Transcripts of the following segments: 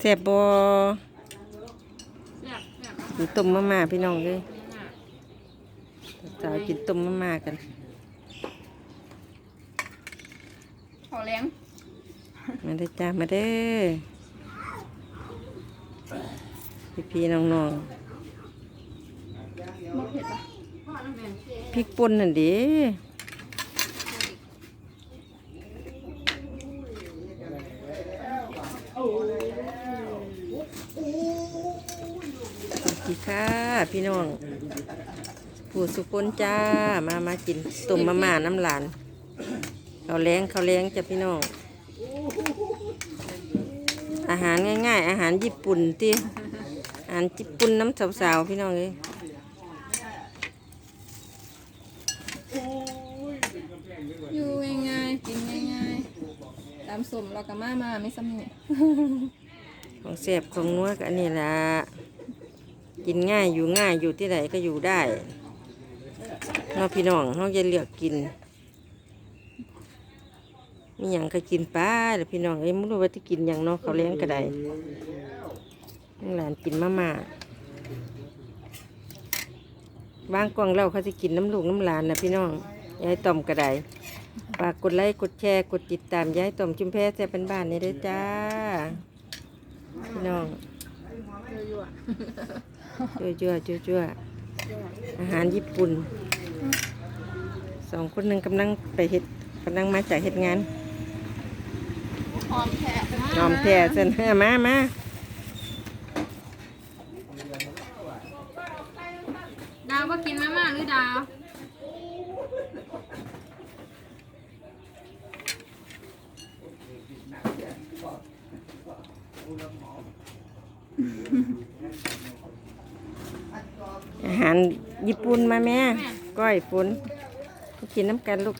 แซ่บบ่แซ่บแซ่บกินต้มมาม่าพี่น้องเลยมากสาวกินต้มมาม่ากันขอแรงมาเด้อจ้ามาเด้อพี่พี่ๆน้องน้องบ่เผ็ดปะๆพริกป่นนั่นเดิพี่ค่ะพี่น้องผู้สุคนจ้ามามากินต้มมาม่าน้ำหลานเขาวแรงเขาวแรงจ้ะพี่น้อง อาหารง่ายๆ อาหารญี่ปุ่นที่อาหารญี่ปุ่นน้ำสาวๆพี่น้องเลยอยู่ง่ายๆกินง่ายๆตามสมเราก็มามาไม่ซ้ำนี่ของแสบของนัวก็อันนี้ละ กินง่ายอยู่ง่ายอยู่ที่ไหนก็อยู่ได้เนอพี่น้องเราจะเลือกกินมีอย่างก็กินป้าแล้วพี่น้องเอ้ยไม่รู้ว่าจะกินอย่างเนอกเขาเลี้ยงก็ได้หลานกินมาม่าบางกล่องเราเขาจะกินน้ำลูกน้ำหลานนะพี่น้องยายต่อมก็ได้ฝากกดไลค์กดแชร์กดติดตามยายต่อมจุมแพ้แซ่บเป็นบ้านนี่ด้วยจ้า พี่น้อง ยั่วยั่วยั่วยั่วอาหารญี่ปุ่น สองคนหนึ่งกำลังไปเฮ็ดกำลังมาจากเฮ็ดงานหอมแท้ยอมแท้เส้นเฮ้อมามาดาวก็กินมาม่าหรือดาว อาหารญี่ปุ่นมาแม่ ก้อยฝนกินน้ำกันลูก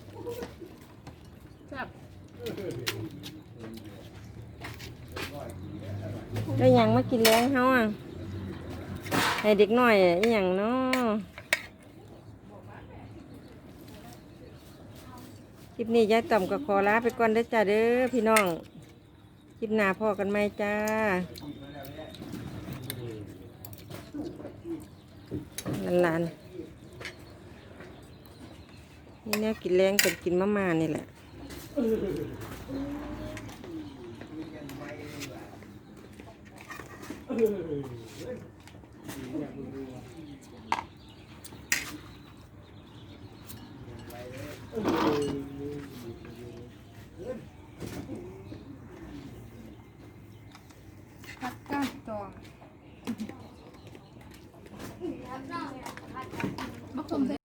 ได้ยังมากินแรงเฮาอะให้เด็กหน้อยอะอหย่างเนาะคลิปนี้ยายต่อมก็ขอลาไปก่อนเด้อจ้าเด้อพี่น้อง คลิปหน้าพ่อกันไหมจ้า ล้านๆนี่แนวกินแรงกับกินมะม่านี่แหละพักกา 좀